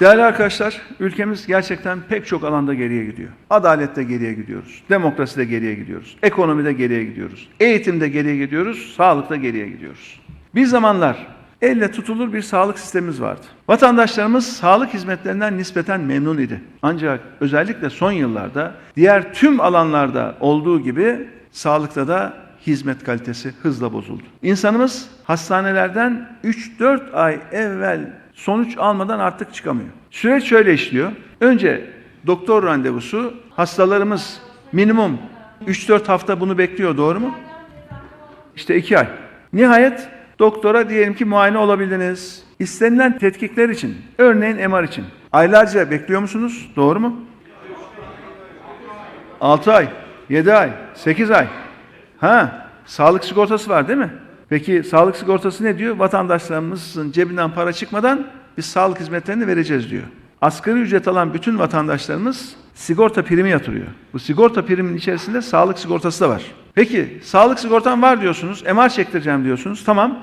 Değerli arkadaşlar, ülkemiz gerçekten pek çok alanda geriye gidiyor. Adalette geriye gidiyoruz, demokraside geriye gidiyoruz, ekonomide geriye gidiyoruz, eğitimde geriye gidiyoruz, sağlıkta geriye gidiyoruz. Bir zamanlar elle tutulur bir sağlık sistemimiz vardı. Vatandaşlarımız sağlık hizmetlerinden nispeten memnun idi. Ancak özellikle son yıllarda diğer tüm alanlarda olduğu gibi sağlıkta da hizmet kalitesi hızla bozuldu. İnsanımız hastanelerden 3-4 ay evvel sonuç almadan artık çıkamıyor. Süreç şöyle işliyor. Önce doktor randevusu, hastalarımız minimum 3-4 hafta bunu bekliyor doğru mu? İşte 2 ay. Nihayet doktora diyelim ki muayene olabildiniz. İstenilen tetkikler için, örneğin MR için aylarca bekliyor musunuz? Doğru mu? 6 ay, 7 ay, 8 ay. Ha, sağlık sigortası var değil mi? Peki sağlık sigortası ne diyor? Vatandaşlarımızın cebinden para çıkmadan biz sağlık hizmetlerini vereceğiz diyor. Asgari ücret alan bütün vatandaşlarımız sigorta primi yatırıyor. Bu sigorta priminin içerisinde sağlık sigortası da var. Peki sağlık sigortan var diyorsunuz, MR çektireceğim diyorsunuz. Tamam.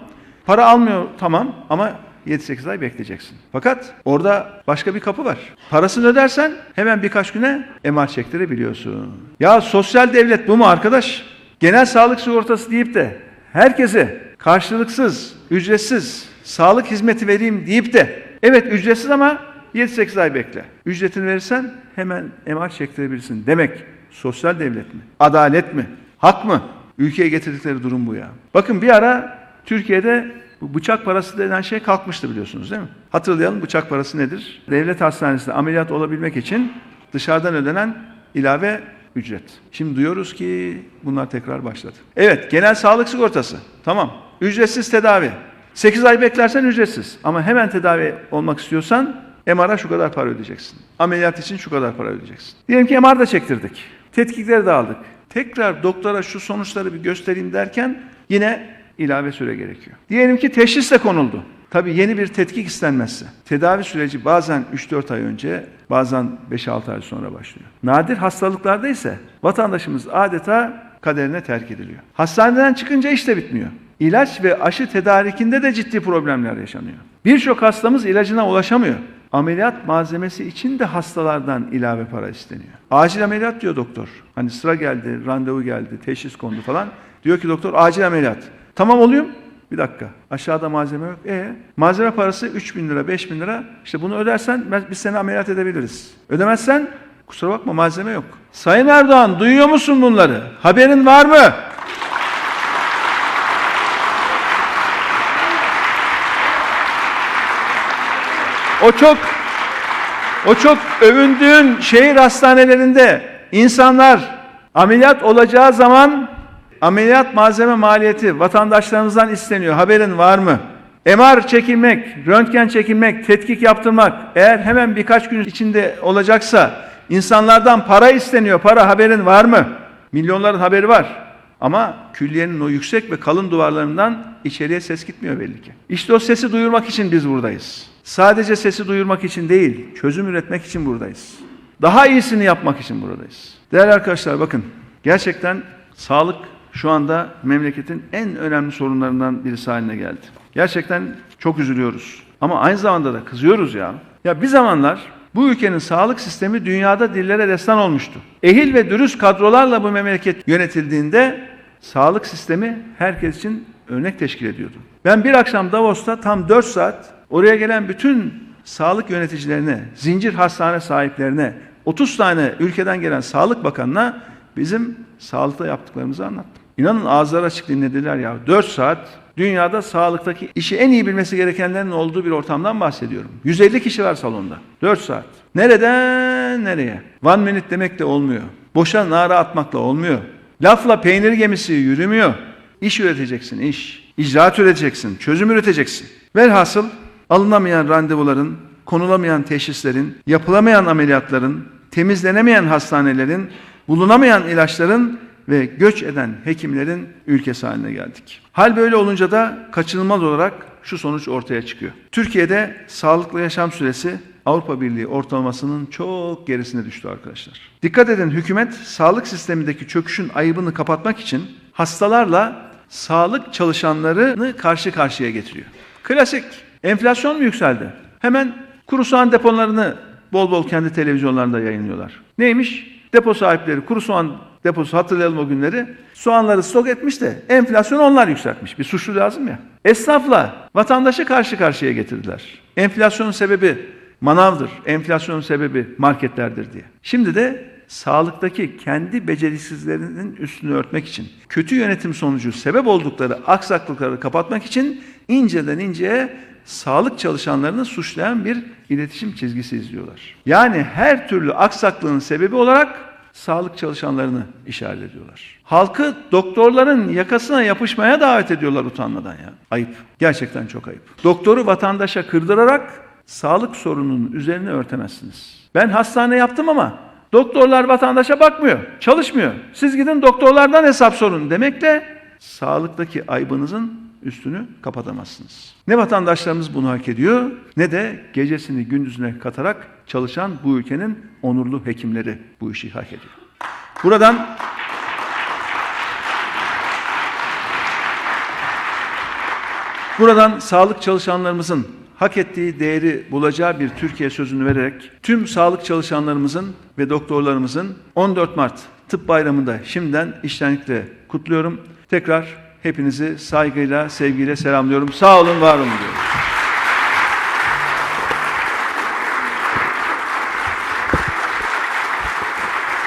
Para almıyor tamam ama 7-8 ay bekleyeceksin. Fakat orada başka bir kapı var. Parasını ödersen hemen birkaç güne MR çektirebiliyorsun. Ya sosyal devlet bu mu arkadaş? Genel sağlık sigortası deyip de herkese karşılıksız, ücretsiz sağlık hizmeti vereyim deyip de evet ücretsiz ama 7-8 ay bekle. Ücretini verirsen hemen MR çektirebilirsin. Demek sosyal devlet mi? Adalet mi? Hak mı? Ülkeye getirdikleri durum bu ya. Bakın bir ara Türkiye'de bıçak parası denen şey kalkmıştı biliyorsunuz değil mi? Hatırlayalım bıçak parası nedir? Devlet hastanesinde ameliyat olabilmek için dışarıdan ödenen ilave ücret. Şimdi duyuyoruz ki bunlar tekrar başladı. Evet genel sağlık sigortası tamam ücretsiz tedavi. 8 ay beklersen ücretsiz ama hemen tedavi olmak istiyorsan MR'a şu kadar para ödeyeceksin. Ameliyat için şu kadar para ödeyeceksin. Diyelim ki MR da çektirdik. Tetkikleri de aldık. Tekrar doktora şu sonuçları bir göstereyim derken yine ilave süre gerekiyor. Diyelim ki teşhis de konuldu. Tabii yeni bir tetkik istenmezse. Tedavi süreci bazen 3-4 ay önce, bazen 5-6 ay sonra başlıyor. Nadir hastalıklarda ise vatandaşımız adeta kaderine terk ediliyor. Hastaneden çıkınca iş de bitmiyor. İlaç ve aşı tedarikinde de ciddi problemler yaşanıyor. Birçok hastamız ilacına ulaşamıyor. Ameliyat malzemesi için de hastalardan ilave para isteniyor. Acil ameliyat diyor doktor. Hani sıra geldi, randevu geldi, teşhis kondu falan. Diyor ki doktor acil ameliyat. Tamam oluyor mu? Bir dakika. Aşağıda malzeme yok. E malzeme parası 3 bin lira, 5 bin lira. İşte bunu ödersen biz seni ameliyat edebiliriz. Ödemezsen kusura bakma malzeme yok. Sayın Erdoğan duyuyor musun bunları? Haberin var mı? O çok o çok övündüğün şehir hastanelerinde insanlar ameliyat olacağı zaman ameliyat malzeme maliyeti vatandaşlarımızdan isteniyor. Haberin var mı? MR çekilmek, röntgen çekilmek, tetkik yaptırmak eğer hemen birkaç gün içinde olacaksa insanlardan para isteniyor. Para haberin var mı? Milyonların haberi var. Ama külliyenin o yüksek ve kalın duvarlarından içeriye ses gitmiyor belli ki. İşte o sesi duyurmak için biz buradayız. Sadece sesi duyurmak için değil, çözüm üretmek için buradayız. Daha iyisini yapmak için buradayız. Değerli arkadaşlar bakın, gerçekten sağlık şu anda memleketin en önemli sorunlarından birisi haline geldi. Gerçekten çok üzülüyoruz. Ama aynı zamanda da kızıyoruz ya. Ya bir zamanlar bu ülkenin sağlık sistemi dünyada dillere destan olmuştu. Ehil ve dürüst kadrolarla bu memleket yönetildiğinde sağlık sistemi herkes için örnek teşkil ediyordu. Ben bir akşam Davos'ta tam 4 saat oraya gelen bütün sağlık yöneticilerine, zincir hastane sahiplerine, 30 tane ülkeden gelen sağlık bakanına bizim sağlıkta yaptıklarımızı anlattım. İnanın ağızları açık dinlediler ya. 4 saat dünyada sağlıktaki işi en iyi bilmesi gerekenlerin olduğu bir ortamdan bahsediyorum. 150 kişi var salonda. 4 saat. Nereden nereye? One minute demek de olmuyor. Boşa nara atmakla olmuyor. Lafla peynir gemisi yürümüyor. İş üreteceksin, iş. İcraat üreteceksin, çözüm üreteceksin. Velhasıl alınamayan randevuların, konulamayan teşhislerin, yapılamayan ameliyatların, temizlenemeyen hastanelerin, bulunamayan ilaçların ve göç eden hekimlerin ülkesi haline geldik. Hal böyle olunca da kaçınılmaz olarak şu sonuç ortaya çıkıyor. Türkiye'de sağlıklı yaşam süresi Avrupa Birliği ortalamasının çok gerisine düştü arkadaşlar. Dikkat edin hükümet sağlık sistemindeki çöküşün ayıbını kapatmak için hastalarla sağlık çalışanlarını karşı karşıya getiriyor. Klasik enflasyon mu yükseldi? Hemen Kuru soğan depolarını bol bol kendi televizyonlarında yayınlıyorlar. Neymiş? Depo sahipleri kuru soğan deposu hatırlayalım o günleri. Soğanları stok etmiş de enflasyonu onlar yükseltmiş. Bir suçlu lazım ya. Esnafla vatandaşı karşı karşıya getirdiler. Enflasyonun sebebi manavdır. Enflasyonun sebebi marketlerdir diye. Şimdi de sağlıktaki kendi beceriksizlerinin üstünü örtmek için, kötü yönetim sonucu sebep oldukları aksaklıkları kapatmak için inceden inceye sağlık çalışanlarını suçlayan bir iletişim çizgisi izliyorlar. Yani her türlü aksaklığın sebebi olarak sağlık çalışanlarını işaret ediyorlar. Halkı doktorların yakasına yapışmaya davet ediyorlar utanmadan ya. Ayıp. Gerçekten çok ayıp. Doktoru vatandaşa kırdırarak sağlık sorununun üzerine örtemezsiniz. Ben hastane yaptım ama doktorlar vatandaşa bakmıyor, çalışmıyor. Siz gidin doktorlardan hesap sorun demekle sağlıktaki aybınızın üstünü kapatamazsınız. Ne vatandaşlarımız bunu hak ediyor ne de gecesini gündüzüne katarak çalışan bu ülkenin onurlu hekimleri bu işi hak ediyor. Buradan Buradan sağlık çalışanlarımızın hak ettiği değeri bulacağı bir Türkiye sözünü vererek tüm sağlık çalışanlarımızın ve doktorlarımızın 14 Mart Tıp Bayramı'nda şimdiden iştenlikle kutluyorum. Tekrar hepinizi saygıyla, sevgiyle selamlıyorum. Sağ olun, var olun diyorum.